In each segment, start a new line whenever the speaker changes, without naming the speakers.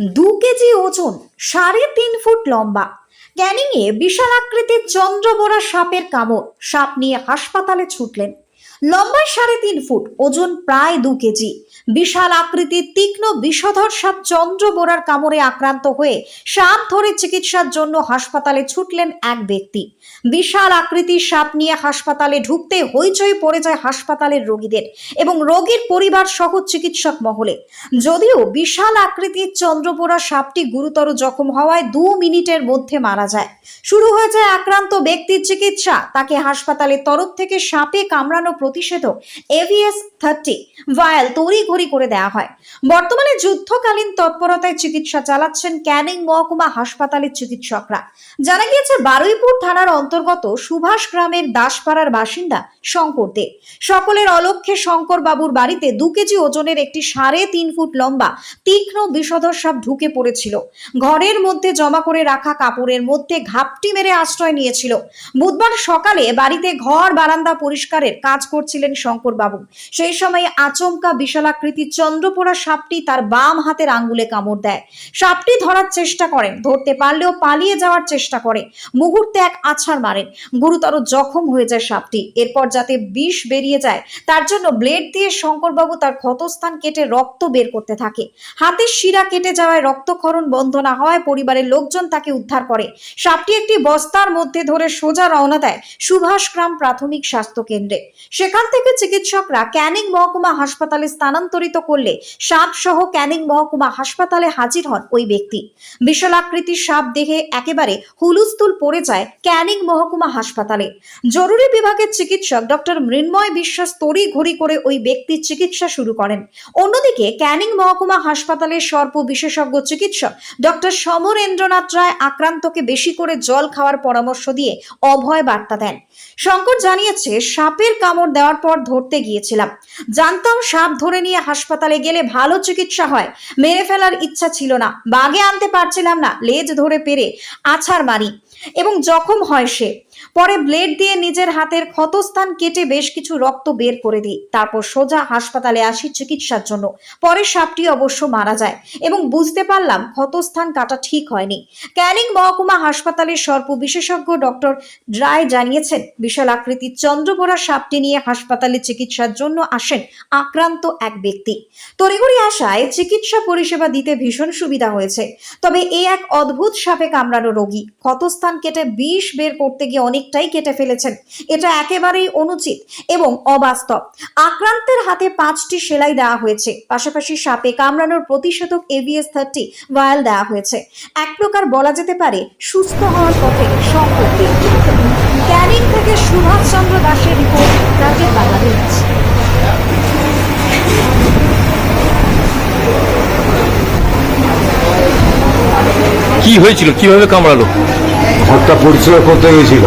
দু কেজি ওজন, সাড়ে তিন ফুট লম্বা। ক্যানিংয়ে বিশাল আকৃতির চন্দ্রবোরা সাপের কামড়। সাপ নিয়ে হাসপাতালে ছুটলেন। লম্বায় সাড়ে তিন ফুট, ওজন প্রায় দু কেজি। বিশাল আকৃতির তীক্ষ্ণ বিষধর সাপ চন্দ্রবোরার কামড়ে আক্রান্ত হয়ে সাপ ধরে চিকিৎসার জন্য হাসপাতালে ছুটলেন এক ব্যক্তি। বিশাল আকৃতির সাপ নিয়ে হাসপাতালে ঢুকতে হইচই পড়ে যায় হাসপাতালের রোগীদের এবং রোগীর পরিবার সহ চিকিৎসক মহলে। যদিও বিশাল আকৃতির চন্দ্রপোড়া সাপটি গুরুতর জখম হওয়ায় দু মিনিটের মধ্যে মারা যায়। শুরু হয়ে যায় আক্রান্ত ব্যক্তির চিকিৎসা। তাকে হাসপাতালের তরফ থেকে সাপে কামড়ানো প্রতিষেধক এভিএস থার্টি ভায়াল তড়িঘড়ি করে দেওয়া হয়। বর্তমানে যুদ্ধকালীন তৎপরতায় চিকিৎসা চালাচ্ছেন ক্যানিং মহকুমা হাসপাতালের চিকিৎসকরা। জানা গিয়েছে, বারুইপুর থানার অন্তর্গত সুভাষ গ্রামের দাসপাড়ার বাসিন্দা শঙ্কর দে। সকলের অলক্ষ্যে শঙ্কর বাবুর বাড়িতে দু কেজি ওজনের একটি সাড়ে তিন ফুট লম্বা তীক্ষ্ণ বিষধর সাপ ঢুকে পড়েছিল। ঘরের মধ্যে জমা করে রাখা কাপড়ের মধ্যে ঘাপটি মেরে আশ্রয় নিয়েছিল। বুধবার সকালে বাড়িতে ঘর, বারান্দা পরিষ্কারের কাজ করছিলেন শঙ্কর বাবু সেই সময় আচমকা বিশালাকৃতির চন্দ্রপোড়া সাপটি তার বাম হাতের আঙ্গুলে কামড় দেয়। সাপটি ধরার চেষ্টা করেন ধরতে পারলেও পালিয়ে যাওয়ার চেষ্টা করে। মুহূর্তে এক আছাড় মারেন গুরুতর জখম হয়ে যায় সাপটি। এরপর যাতে বিষ বেরিয়ে যায়, তার জন্য ব্লেড দিয়ে শঙ্করবাবু তার ক্ষতস্থান কেটে রক্ত বের করতে থাকে। হাতের শিরা কেটে যাওয়ায় রক্তক্ষরণ বন্ধ না হওয়ায় পরিবারের লোকজন তাকে উদ্ধার করে। সাপটি একটি বস্তার মধ্যে ধরে সোজা রওনা দেয় সুভাষগ্রাম প্রাথমিক স্বাস্থ্য কেন্দ্রে। সেখান থেকে চিকিৎসকরা ক্যানিং মহকুমা হাসপাতালে স্থানান্তরিত করলে সাপ সহ ক্যানিং মহকুমা হাসপাতালে হাজির হন ওই ব্যক্তি। বিশাল আকৃতির সাপ দেখে একেবারে হুলুস্থুল পড়ে যায় ক্যানিং মহকুমা হাসপাতালে। জরুরি বিভাগের চিকিৎসক ডক্টর মৃন্ময় বিশ্বাস তড়ি ঘড়ি করে ওই ব্যক্তির চিকিৎসা শুরু করেন। অন্যদিকে ক্যানিং মহকুমা হাসপাতালের সর্প বিশেষজ্ঞ চিকিৎসক ডক্টর সমরেন্দ্রনাথ রায় আক্রান্তকে বেশি করে জল খাওয়ার পরামর্শ দিয়ে অভয় বার্তা দেন। শঙ্কর জানিয়েছে সাপের কামড় দেওয়ার পর ধরতে গিয়েছিলাম। জানতাম সাপ ধরে নিয়ে হাসপাতালে গেলে ভালো চিকিৎসা হয়। মেরে ফেলার ইচ্ছা ছিল না। বাগে আনতে পারছিলাম না। লেজ ধরে পেরে আছাড় মারি। এবং জখম হয় সে। পরে ব্লেড দিয়ে নিজের হাতের ক্ষতস্থান কেটে বেশ কিছু রক্ত বের করে দিই। তারপর সোজা হাসপাতালে আসি চিকিৎসার জন্য। পরে সাপটি অবশ্য মারা যায় এবং বুঝতে পারলাম ক্ষতস্থান কাটা ঠিক হয়নি। ক্যানিং মহকুমা হাসপাতালের সর্প বিশেষজ্ঞ ডক্টর রায় জানিয়েছেন, বিশাল আকৃতির চন্দ্রপোড়া সাপটি নিয়ে হাসপাতালে চিকিৎসার জন্য আসেন আক্রান্ত এক ব্যক্তি। তড়িঘড়ি আসায় চিকিৎসা পরিষেবা দিতে ভীষণ সুবিধা হয়েছে। তবে এ এক অদ্ভুত সাপে কামড়ানো রোগী। ক্ষতস্থান কেটে বিষ বের করতে গিয়ে অনেকটাই কেটে ফেলেছেন। এটা একেবারেই অনুচিত এবং অবাস্তব। আক্রান্তের হাতে পাঁচটি সেলাই দেওয়া হয়েছে। পাশাপাশি সাপে কামড়ানোর প্রতিষেধক এভিএস থার্টি ভায়াল দেওয়া হয়েছে। এক প্রকার বলা যেতে পারে সুস্থ হওয়ার পথে সম্পত্তি। ক্যানিং থেকে সুভাষচন্দ্র দাসের রিপোর্ট, রাজ্যের বাংলাদেশ।
কি হয়েছিল? কীভাবে কামড়ালো?
ঘরটা পরিষ্কার করতে গেছিল।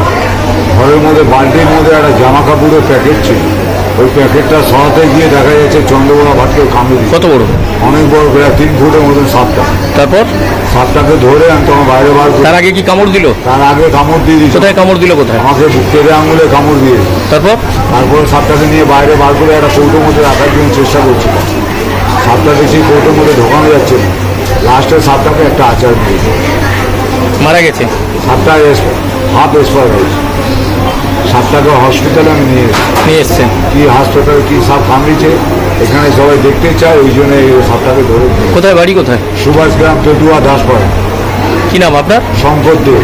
ঘরের মধ্যে বালতির মধ্যে একটা জামা কাপড়ের প্যাকেট ছিল। ওই প্যাকেটটা সরাতে গিয়ে দেখা যাচ্ছে চন্দ্রকোনা ভাটকে কামড়ে।
কত বড়?
অনেক বড় প্রায় তিন ফুটের মতন সাপটা।
তারপর?
সাপটাকে ধরে আমি তখন বাইরে বার
তার আগে কি কামড় দিল?
তার আগে কামড় দিয়ে দিয়েছে।
কোথায় কামড় দিল কোথায়?
আমাকে বুকের আঙুলে কামড় দিয়ে
তারপর?
তারপরে সাপটাকে নিয়ে বাইরে বার করে একটা কৌটোর মধ্যে রাখার জন্য চেষ্টা করছিল। সাপটা বেশি কৌটোর মধ্যে ঢোকানো যাচ্ছে না। লাস্টে সাপটাকে একটা আচার দিয়েছে।
মারা গেছে?
সাপটা হাফ এক্সপায়ার হয়েছে। সাপটাকে হসপিটালে আমি নিয়ে এসেছি।
নিয়ে এসছেন।
কি হাসপাতাল কি সাপ কামড়িছে এখানে সবাই দেখতে চায় ওই জন্য এই সাপটাকে ধরে
কোথায় বাড়ি কোথায়?
সুভাষগ্রাম পেটুয়া দাসপাড়া।
কি নাম আপনার?
শঙ্কর দে।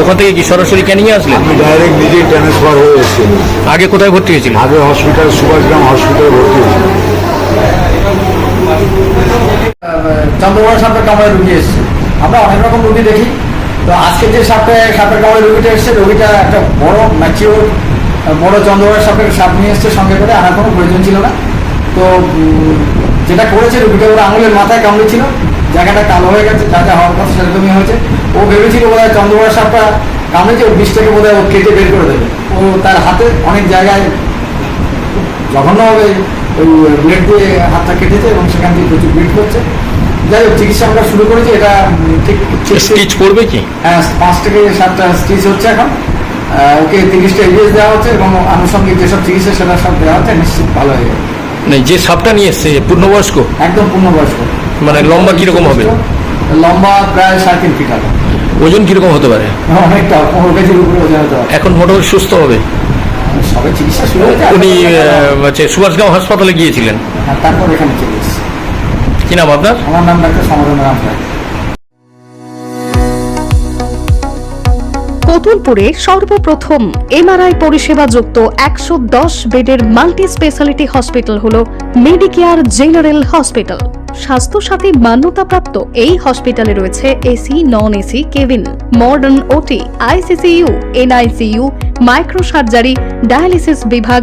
ওখান থেকে কি সরাসরি ক্যানিংয়ে আসলেন?
আমি ডাইরেক্ট নিজেই ট্রান্সফার হয়ে এসেছি।
আগে কোথায় ভর্তি হয়েছিল
আগে হসপিটাল সুভাষগ্রাম হসপিটালে ভর্তি হয়েছি
চন্দ্রবড় সাপের কামড়ে রুগী এসছে। আমরা অনেক রকম রুগী দেখি। তো আজকে যে সাপে, সাপের কামড়ে রুগীটা এসছে, রুগীটা একটা বড় ম্যাচিওর বড় চন্দ্রবড় সাপের সাপ নিয়ে এসছে সঙ্গে করে, আনার কোনো প্রয়োজন ছিল না। তো যেটা করেছে রুগীটা, ওর আঙুলের মাথায় কামড়েছিল জায়গাটা কালো হয়ে গেছে, যা যা হওয়ার কথা সেরকমই হয়েছে। ও ভেবেছিল বোধ হয় চন্দ্রবড় সাপটা কামড়েছে, ওর বিষটাকে বোধ হয় ও কেটে বের করে দেবে। ও তার হাতে অনেক জায়গায় জঘন্যভাবে ওই ব্লেড দিয়ে হাতটা কেটেছে এবং সেখান থেকে প্রচুর ব্লিড করছে যাই হোক চিকিৎসা আমরা শুরু করেছি এটা ঠিক
স্টিচ পড়বে কি?
হ্যাঁ পাঁচ থেকে সাতটা স্টিচ হচ্ছে এখন। ওকে তিরিশটা এভিএস দেওয়া হচ্ছে এবং আনুষঙ্গিক যেসব চিকিৎসা সেটা সব দেওয়া হচ্ছে নিশ্চিত ভালো হয়ে যাবে।
মানে যে সাপটা নিয়ে এসছে পূর্ণবয়স্ক?
একদম পূর্ণবয়স্ক।
মানে লম্বা কীরকম হবে?
লম্বা প্রায় সাড়ে তিন ফিট হবে।
ওজন কীরকম হতে পারে?
অনেকটা পনেরো কেজির উপরে ওজন হতে হবে
এখন মোটামুটি সুস্থ হবে?
সবে চিকিৎসা শুরু হয়েছে
উনি সুভাষগাঁও হাসপাতালে গিয়েছিলেন।
হ্যাঁ, তারপর এখানে চলে
কি নাম আপনার?
আমার নাম ডাক্তার সমাধান রাম রায়।
কতুলপুরে সর্বপ্রথম এমআরআই পরিষেবা যুক্ত একশো দশ বেডের মাল্টি স্পেশালিটি হসপিটাল হল মেডিকেয়ার জেনারেল হসপিটাল। স্বাস্থ্যসাথী মান্যতাপ্রাপ্ত এই হসপিটালে রয়েছে AC non AC cabin modern OT ICCU NICU micro surgery dialysis বিভাগ